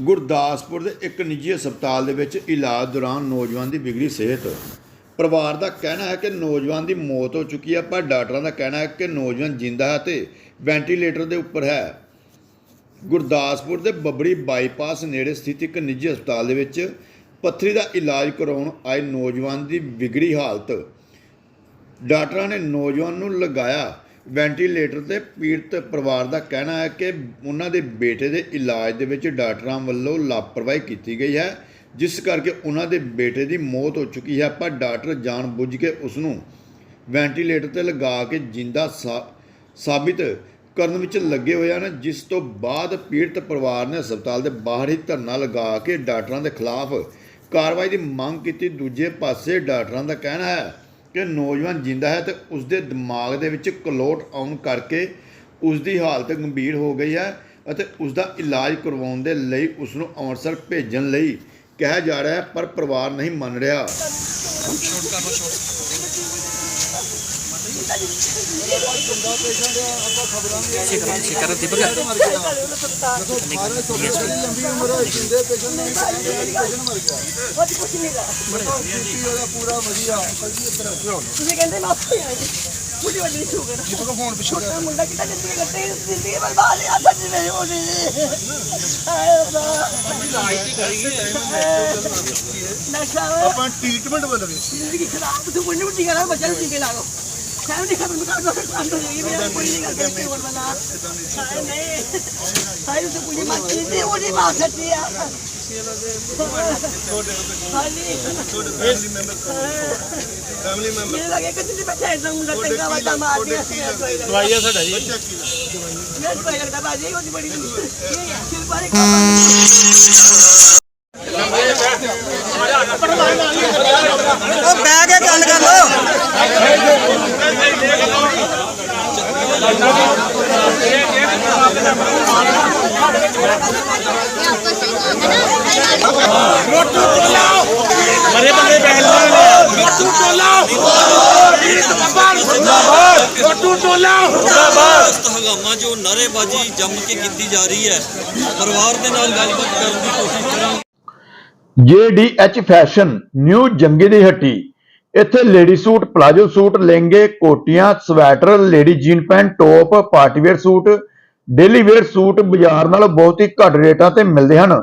ਗੁਰਦਾਸਪੁਰ ਦੇ ਇੱਕ ਨਿੱਜੀ ਹਸਪਤਾਲ ਦੇ ਵਿੱਚ ਇਲਾਜ ਦੌਰਾਨ ਨੌਜਵਾਨ ਦੀ ਵਿਗੜੀ ਸਿਹਤ। ਪਰਿਵਾਰ ਦਾ ਕਹਿਣਾ ਹੈ ਕਿ ਨੌਜਵਾਨ ਦੀ ਮੌਤ ਹੋ ਚੁੱਕੀ ਹੈ, ਪਰ ਡਾਕਟਰਾਂ ਦਾ ਕਹਿਣਾ ਹੈ ਕਿ ਨੌਜਵਾਨ ਜਿੰਦਾ ਹੈ ਤੇ ਵੈਂਟੀਲੇਟਰ ਦੇ ਉੱਪਰ ਹੈ। ਗੁਰਦਾਸਪੁਰ ਦੇ ਬੱਬੜੀ ਬਾਈਪਾਸ ਨੇੜੇ ਸਥਿਤ ਇੱਕ ਨਿੱਜੀ ਹਸਪਤਾਲ ਦੇ ਵਿੱਚ ਪੱਥਰੀ ਦਾ ਇਲਾਜ ਕਰਾਉਣ ਆਏ ਨੌਜਵਾਨ ਦੀ ਵਿਗੜੀ ਹਾਲਤ। ਡਾਕਟਰਾਂ ਨੇ ਨੌਜਵਾਨ ਨੂੰ ਲਗਾਇਆ ਵੈਂਟੀਲੇਟਰ ਤੇ ਪੀੜਤ ਪਰਿਵਾਰ ਦਾ ਕਹਿਣਾ ਹੈ ਕਿ ਉਹਨਾਂ ਦੇ ਬੇਟੇ ਦੇ ਇਲਾਜ ਦੇ ਵਿੱਚ ਡਾਕਟਰਾਂ ਵੱਲੋਂ ਲਾਪਰਵਾਹੀ ਕੀਤੀ ਗਈ ਹੈ, ਜਿਸ ਕਰਕੇ ਉਹਨਾਂ ਦੇ ਬੇਟੇ ਦੀ ਮੌਤ ਹੋ ਚੁੱਕੀ ਹੈ। ਪਰ ਡਾਕਟਰ ਜਾਣਬੁੱਝ ਕੇ ਉਸ ਨੂੰ ਵੈਂਟੀਲੇਟਰ ਤੇ ਲਗਾ ਕੇ ਜਿੰਦਾ ਸਾ- ਸਾਬਿਤ ਕਰਨ ਵਿੱਚ ਲੱਗੇ ਹੋਏ ਹਨ, ਜਿਸ ਤੋਂ ਬਾਅਦ ਪੀੜਤ ਪਰਿਵਾਰ ਨੇ ਹਸਪਤਾਲ ਦੇ ਬਾਹਰ ਹੀ ਧਰਨਾ ਲਗਾ ਕੇ ਡਾਕਟਰਾਂ ਦੇ ਖਿਲਾਫ ਕਾਰਵਾਈ ਦੀ ਮੰਗ ਕੀਤੀ। ਦੂਜੇ ਪਾਸੇ ਡਾਕਟਰਾਂ ਦਾ ਕਹਿਣਾ ਹੈ ਕਿ ਨੌਜਵਾਨ ਜਿੰਦਾ ਹੈ ਤੇ ਉਸ ਦੇ ਦਿਮਾਗ ਦੇ ਵਿੱਚ ਕਲੋਟ ਆਉਣ ਕਰਕੇ ਉਸ ਦੀ ਹਾਲਤ ਗੰਭੀਰ ਹੋ ਗਈ ਹੈ ਅਤੇ ਉਸ ਦਾ ਇਲਾਜ ਕਰਵਾਉਣ ਦੇ ਲਈ ਉਸ ਨੂੰ ਅੰਮ੍ਰਿਤਸਰ ਭੇਜਣ ਲਈ ਕਿਹਾ ਜਾ ਰਿਹਾ ਹੈ, ਪਰ ਪਰਿਵਾਰ ਨਹੀਂ ਮੰਨ ਰਿਹਾ। ਸ਼ਿਕਾਇਤ ਦੀ ਬਗਾ ਲੰਬੀ ਉਮਰ ਹੋਈ ਜਿੰਦੇ ਪੇਸ਼ੈਂਟ ਨਹੀਂ ਪੇਸ਼ੈਂਟ ਮਰ ਗਿਆ ਕੁਝ ਕੁਝ ਨਹੀਂ ਗਾ ਬੀਪੀ ਉਹਦਾ ਪੂਰਾ ਵਧੀਆ ਕਦੀ ਇਸ ਤਰ੍ਹਾਂ ਕਿਉਂ ਤੁਸੀਂ ਕਹਿੰਦੇ ਮੈਂ ਉੱਥੇ ਆਈ ਮੁੰਡੀ ਵੱਡੀ ਸ਼ੂਗਰ ਦੀਪਕ ਦਾ ਫੋਨ ਪਿੱਛੇ ਛੋਟਾ ਮੁੰਡਾ ਕਿਤਾ ਜਿੰਦਗੀ ਕੱਟੇ ਜ਼ਿੰਦਗੀ ਬਰਬਾਦ ਆ ਸੱਚ ਮੇਰੀ ਹੋਣੀ ਹਾਏ ਰੱਬਾ ਨਸ਼ਾ ਵਾ। ਆਪਾਂ ਟ੍ਰੀਟਮੈਂਟ ਬਦਲੇ ਜ਼ਿੰਦਗੀ ਖਰਾਬ ਤੂੰ ਮੁੰਡੀ ਮੁੰਡੀ ਕਰਾ ਬੱਚਾ ਨੂੰ ਟੀਕੇ ਲਾ ਲਓ ਕਰ ਲੱਗੇ ਕਿ ਤੁਸੀਂ ਬੱਚਾ ਇਦਾਂ ਮੁੰਡਾ ਚੰਗਾ ਵਾਟਾ ਮਾਰ ਦਿਆ ਦਵਾਈ ਆ ਸਾਡਾ ਜੀ। ਬੱਚਾ ਕੀ ਦਾ ਮੈਂ ਕੋਈ ਲੱਗਦਾ ਬਾਜੀ ਉਹਦੀ ਬੜੀ ਸਿਲਪਾਰੇ ਕੰਮ ਉਹ ਬਹਿ ਕੇ ਗੱਲ ਕਰ ਲੋ ਮਰੇ ਬੰਦੇ ਪਹਿਲਾਂ ਮੋਟੂ ਟੋਲਾ। ਮੋਟੂ ਟੋਲਾ। ਸਖਤ ਹੰਗਾਮਾ ਜੋ ਨਾਅਰੇਬਾਜ਼ੀ ਜੰਮ ਕੇ ਕੀਤੀ ਜਾ ਰਹੀ ਹੈ। ਪਰਿਵਾਰ ਦੇ ਨਾਲ ਗੱਲਬਾਤ ਕਰਨ ਦੀ ਕੋਸ਼ਿਸ਼ ਕਰਾਂਗੇ। JDH ਫੈਸ਼ਨ ਨਿਊ ਜੰਗੇ ਦੀ ਹੱਟੀ। ਇੱਥੇ ਲੇਡੀ ਸੂਟ ਪਲਾਜੋ ਸੂਟ ਲਹਿੰਗੇ ਕੋਟੀਆਂ sweater lady jean pant top party wear suit daily wear suit ਬਾਜ਼ਾਰ ਨਾਲੋਂ ਬਹੁਤ ਹੀ ਘੱਟ ਰੇਟਾਂ ਤੇ ਮਿਲਦੇ ਹਨ।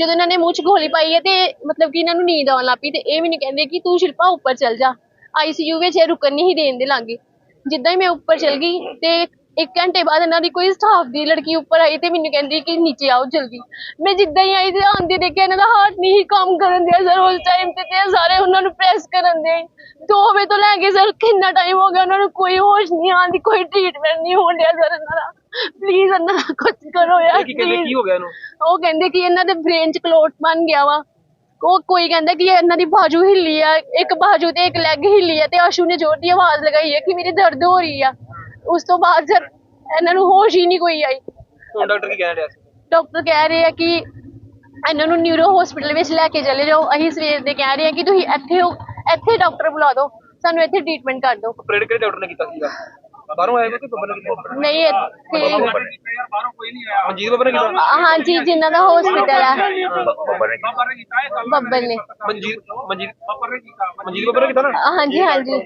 ਜਦੋਂ ਇਹਨਾਂ ਨੇ ਮੂੰਹ 'ਚ ਗੋਲੀ ਪਾਈ ਹੈ ਤੇ ਮਤਲਬ ਕਿ ਇਹਨਾਂ ਨੂੰ ਨੀਂਦ ਆਉਣ ਲੱਗ ਪਈ ਤੇ ਇਹ ਮੈਨੂੰ ਕਹਿੰਦੇ ਕਿ ਤੂੰ ਸ਼ਿਲਪਾ ਉੱਪਰ ਚੱਲ ਜਾ। ਆਈਸੀਯੂ ਵਿੱਚ ਇਹ ਰੁਕਣ ਨਹੀਂ ਦੇਣ ਦੇ ਲਾਂਗੇ। ਜਿੱਦਾਂ ਹੀ ਮੈਂ ਉੱਪਰ ਚਲ ਗਈ ਤੇ ਇੱਕ ਘੰਟੇ ਬਾਅਦ ਇਹਨਾਂ ਦੀ ਕੋਈ ਸਟਾਫ ਦੀ ਲੜਕੀ ਉੱਪਰ ਆਈ ਤੇ ਮੈਨੂੰ ਕਹਿੰਦੀ ਕਿ ਨੀਚੇ ਆਓ ਜਲਦੀ। ਮੈਂ ਜਿੱਦਾਂ ਹੀ ਆਈ ਤੇ ਆਂਦੇ ਦੇਖਿਆ ਇਹਨਾਂ ਦਾ ਹਾਰਟ ਨਹੀਂ ਕੰਮ ਕਰਨ ਦਿਆ ਸਰ ਉਸ ਟਾਈਮ ਤੇ ਤੇ ਸਾਰੇ ਉਹਨਾਂ ਨੂੰ ਪ੍ਰੈਸ ਕਰਨ ਦੇ ਦੋ ਵਜੇ ਤੋਂ ਲੈ ਕੇ ਸਰ ਕਿੰਨਾ ਟਾਈਮ ਹੋ ਗਿਆ ਉਹਨਾਂ ਨੂੰ ਕੋਈ ਹੋਸ਼ ਨਹੀਂ ਆਉਂਦੀ, ਕੋਈ ਟ੍ਰੀਟਮੈਂਟ ਨਹੀਂ ਹੋਣ ਡਿਆ ਸਰ ਇਹਨਾਂ ਦਾ। ਪਲੀਜ਼ ਦਾ ਕੁਝ ਕਰੋ ਯਾਰ ਕੀ ਕਹਿੰਦੇ ਕੀ ਹੋ ਗਿਆ ਇਹਨੂੰ? ਉਹ ਕਹਿੰਦੇ ਕਿ ਇਹਨਾਂ ਦੇ ਬ੍ਰੇਨ 'ਚ ਕਲੋਟ ਬਣ ਗਿਆ ਵਾ। ਉਹ ਕੋਈ ਕਹਿੰਦਾ ਕਿ ਇਹਨਾਂ ਦੀ ਬਾਜੂ ਹਿੱਲੀ ਆ ਇੱਕ ਬਾਜੂ ਤੇ ਇੱਕ ਲੈਗ ਹਿੱਲੀ ਆ ਤੇ ਆਸ਼ੂ ਨੇ ਜ਼ੋਰ ਦੀ ਆਵਾਜ਼ ਲਗਾਈ ਹੈ ਕਿ ਮੇਰੀ ਦਰਦ ਹੋ ਰਹੀ ਆ। ਉਸ ਤੋਂ ਬਾਅਦ ਸਰ ਇਹਨਾਂ ਨੂੰ ਹੋਸ਼ ਹੀ ਨਹੀਂ ਕੋਈ ਆਈ। ਹੁਣ ਡਾਕਟਰ ਕੀ ਕਹਿ ਰਿਹਾ ਸੀ? ਡਾਕਟਰ ਕਹਿ ਰਹੇ ਆ ਕਿ ਇਹਨਾਂ ਨੂੰ ਨਿਊਰੋ ਹਸਪੀਟਲ ਵਿੱਚ ਲੈ ਕੇ ਚਲੇ ਜਾਓ। ਅਸੀਂ ਸਵੇਰ ਦੇ ਕਹਿ ਰਹੇ ਆ ਕਿ ਤੁਸੀਂ ਇੱਥੇ ਹੋ ਇੱਥੇ ਡਾਕਟਰ ਬੁਲਾ ਦਿਓ। ਸਾਨੂੰ ਇੱਥੇ ਟ੍ਰੀਟਮੈਂਟ ਕਰ ਦਿਓ। ਆਪਰੇਟ ਕਿਹੜੇ ਡਾਕਟਰ ਨੇ ਕੀਤਾ ਸੀਗਾ? ਬਾਹਰੋਂ ਆਏ ਕੋਈ ਬੱਬਰ ਨੇ ਨਹੀਂ ਇੱਥੇ ਬਾਹਰੋਂ ਕੋਈ ਨਹੀਂ ਆਇਆ। ਮਨਜੀਤ ਬੱਬਰ ਨੇ ਕੀਤਾ? ਹਾਂਜੀ ਜਿਨ੍ਹਾਂ ਦਾ ਹਸਪੀਟਲ ਹੈ ਬੱਬਰ ਨੇ ਕੀਤਾ। ਬੱਬਲ ਨੇ ਮਨਜੀਤ ਮਨਜੀਤ ਬੱਬਰ ਨੇ ਕੀਤਾ। ਮਨਜੀਤ ਬੱਬਰ ਨੇ ਕੀਤਾ ਨਾ? ਹਾਂਜੀ ਹਾਂਜੀ।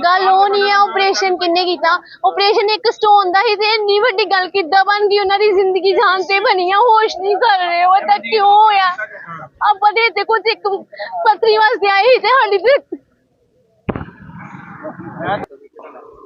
ਗੱਲ ਉਹ ਨਹੀਂ ਹੈ ਆਪਰੇਸ਼ਨ ਕਿੰਨੇ ਕੀਤਾ? ਆਪਰੇਸ਼ਨ ਇੱਕ ਸਟੋਨ ਦਾ ਹੀ ਤੇ ਇੰਨੀ ਵੱਡੀ ਗੱਲ ਕਿੱਦਾਂ ਬਣ ਗਈ? ਉਹਨਾਂ ਦੀ ਜ਼ਿੰਦਗੀ ਜਾਨ ਤੇ ਬਣੀ ਆ ਹੋਸ਼ ਨਹੀਂ ਕਰ ਰਹੇ ਉਹ ਤਾਂ ਕਿਉਂ ਹੋਇਆ? ਆਪਾਂ ਦੇ ਤੇ ਕੁਝ ਇੱਕ ਪਤਰੀ ਵਾਸਤੇ ਆਏ ਸੀ ਤੇ ਸਾਡੀ ਤੇ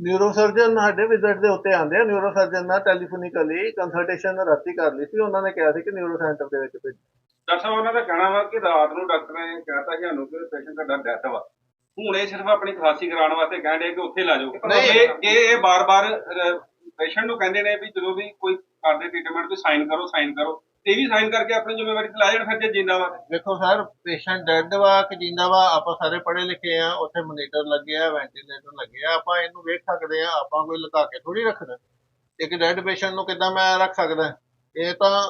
ਨਿਊਰੋ ਸਰਜਨ ਸਾਡੇ ਵਿਜ਼ਿਟ ਦੇ ਉੱਤੇ ਆਉਂਦੇ ਆ। ਨਿਊਰੋ ਸਰਜਨ ਨਾਲ ਟੈਲੀਫੋਨਿਕਲੀ ਕੰਸਲਟੇਸ਼ਨ ਰਾਤੀ ਕਰ ਲਈ ਸੀ। ਉਹਨਾਂ ਨੇ ਕਿਹਾ ਸੀ ਕਿ ਨਿਊਰੋ ਸੈਂਟਰ ਦੇ ਵਿੱਚ ਭੇਜੋ। ਡਾਕਟਰ ਸਾਹਿਬ ਉਹਨਾਂ ਦਾ ਕਹਿਣਾ ਵਾ ਕਿ ਰਾਤ ਨੂੰ ਡਾਕਟਰ ਨੇ ਕਹਿਤਾ ਸਾਨੂੰ ਕਿ ਪੇਸ਼ੈਂਟ ਦਾ ਡੈਥ ਵਾ। ਹੁਣ ਇਹ ਸਿਰਫ ਆਪਣੀ ਖਾਸੀ ਕਰਾਉਣ ਵਾਸਤੇ ਕਹਿੰਦੇ ਕਿ ਉੱਥੇ ਲੈ ਜਾਓ। ਨਹੀਂ। ਇਹ ਜੇ ਇਹ ਬਾਰ-ਬਾਰ ਪੇਸ਼ੈਂਟ ਨੂੰ ਕਹਿੰਦੇ ਨੇ ਵੀ ਜਦੋਂ ਵੀ ਕੋਈ ਕਰਦੇ ਟ੍ਰੀਟਮੈਂਟ ਤੇ ਸਾਈਨ ਕਰੋ ਸਾਈਨ ਕਰੋ। ਇਹ ਵੀ ਸਾਈਨ ਕਰਕੇ ਆਪਣੀ ਜ਼ਿੰਮੇਵਾਰੀ ਤੇ ਲੈ ਜਾਣ ਫਿਰ ਜੇ ਜਿੰਦਾ ਵਾ ਦੇਖੋ ਸਰ ਪੇਸ਼ੈਂਟ ਡੈਡ ਵਾ ਕਿ ਜਿੰਦਾ ਵਾ ਆਪਾਂ ਸਾਰੇ ਪੜ੍ਹੇ ਲਿਖੇ ਆ ਉੱਥੇ ਮੋਨੀਟਰ ਲੱਗੇ ਆ ਵੈਂਟੀਲੇਟਰ ਲੱਗੇ ਆ ਆਪਾਂ ਇਹਨੂੰ ਵੇਖ ਸਕਦੇ ਆ ਆਪਾਂ ਕੋਈ ਲੁਕਾ ਕੇ ਥੋੜੀ ਰੱਖਣਾ। ਇੱਕ ਡੈਡ ਪੇਸ਼ੈਂਟ ਨੂੰ ਕਿੱਦਾਂ ਮੈਂ ਰੱਖ ਸਕਦਾ? ਇਹ ਤਾਂ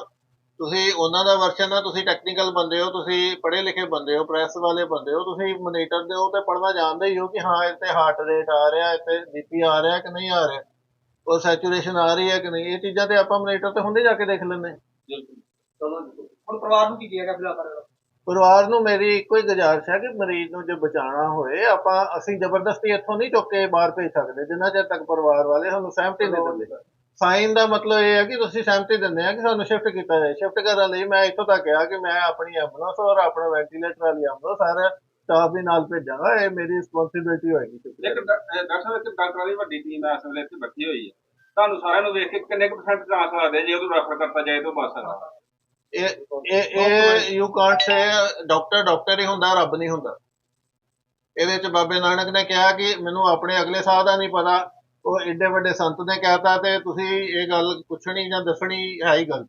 ਤੁਸੀਂ ਉਹਨਾਂ ਦਾ ਵਰਸ਼ਨ ਆ ਤੁਸੀਂ ਟੈਕਨੀਕਲ ਬੰਦੇ ਹੋ ਤੁਸੀਂ ਪੜ੍ਹੇ ਲਿਖੇ ਬੰਦੇ ਹੋ ਪ੍ਰੈਸ ਵਾਲੇ ਬੰਦੇ ਹੋ ਤੁਸੀਂ ਮੋਨੀਟਰ ਦੇ ਉਹ ਤੇ ਪੜ੍ਹਨਾ ਜਾਣਦੇ ਹੀ ਹੋ ਕਿ ਹਾਂ ਇੱਥੇ ਹਾਰਟ ਰੇਟ ਆ ਰਿਹਾ ਇੱਥੇ ਬੀਪੀ ਆ ਰਿਹਾ ਕਿ ਨਹੀਂ ਆ ਰਿਹਾ। ਉਹ ਸੈਚੂਰੇਸ਼ਨ ਆ ਰਹੀ ਹੈ ਕਿ ਨਹੀਂ? ਇਹ ਚੀਜ਼ਾਂ ਤੇ ਆਪਾਂ ਮੋਨੀਟਰ ਤੇ ਹੁੰਦੇ ਜਾ ਕੇ ਦੇਖ ਲੈਂਦੇ ਹਾਂ। ਹੁਣ ਪਰਿਵਾਰ ਨੂੰ ਕੀ ਕਿਹਾ ਗਿਆ ਫਿਲਹਾਲ ਪਰਿਵਾਰ ਨੂੰ ਮੇਰੀ ਇੱਕੋ ਹੀ ਗੁਜ਼ਾਰਿਸ਼ ਹੈ ਕਿ ਮਰੀਜ਼ ਨੂੰ ਜੇ ਬਚਾਉਣਾ ਹੋਏ ਆਪਾਂ ਅਸੀਂ ਜ਼ਬਰਦਸਤੀ ਇੱਥੋਂ ਨਹੀਂ ਚੁੱਕ ਕੇ ਬਾਹਰ ਭੇਜ ਸਕਦੇ ਜਿੰਨਾ ਚਿਰ ਤੱਕ ਪਰਿਵਾਰ ਵਾਲੇ ਸਾਨੂੰ ਸਹਿਮਤੀ ਨਹੀਂ ਦਿੰਦੇ। ਸਾਈਨ ਦਾ ਮਤਲਬ ਇਹ ਹੈ ਕਿ ਤੁਸੀਂ ਸਹਿਮਤੀ ਦਿੰਦੇ ਆ ਕਿ ਸਾਨੂੰ ਸ਼ਿਫਟ ਕੀਤਾ ਜਾਏ। ਸ਼ਿਫਟ ਕਰਨ ਲਈ ਮੈਂ ਇੱਥੋਂ ਤੱਕ ਕਿਹਾ ਕਿ ਮੈਂ ਆਪਣੀ ਐਂਬੂਲੈਂਸ ਔਰ ਆਪਣਾ ਵੈਂਟੀਲੇਟਰ ਵਾਲੀ ਐਂਬੂਲੈਂਸ ਸਾਰਾ ਸਟਾਫ ਵੀ ਨਾਲ ਭੇਜਾਂਗਾ। ਇਹ ਮੇਰੀ ਰਿਸਪੌਂਸਿਬਿਲਟੀ ਹੋਏਗੀ। ਇੱਕ ਡਾਕਟਰ ਸਾਹਿਬ ਇੱਕ ਡਾਕਟਰਾਂ ਦੀ ਵੱਡੀ ਟੀਮ ਇਸ ਵੇਲੇ ਇੱਥੇ ਬੈਠੀ ਹੋਈ ਹੈ। ਤੁਹਾਨੂੰ ਸਾਰਿਆਂ ਨੂੰ ਵੇਖ ਕੇ ਕਿੰਨੇ ਕੁ ਪਰਸੈਂਟ ਚਾਂਸ ਲੱਗਦੇ ਜੇ ਉਹਨੂੰ ਰੈਫਰ ਕਰਤਾ ਜਾਏ ਤਾਂ ਬਸ ਇਹ ਇਹ you can't say doctor doctor ਹੀ ਹੁੰਦਾ, ਰੱਬ ਨਹੀਂ ਹੁੰਦਾ। ਇਹਦੇ ਵਿੱਚ ਬਾਬੇ ਨਾਨਕ ਨੇ ਕਿਹਾ ਕਿ ਮੈਨੂੰ ਆਪਣੇ ਅਗਲੇ ਸਾਹ ਦਾ ਨਹੀਂ ਪਤਾ। ਉਹ ਏਡੇ ਵੱਡੇ ਸੰਤ ਨੇ ਕਹਿਤਾ ਤੇ ਤੁਸੀਂ ਇਹ ਗੱਲ ਪੁੱਛਣੀ ਜਾਂ ਦੱਸਣੀ ਹੈ ਹੀ ਗਲਤ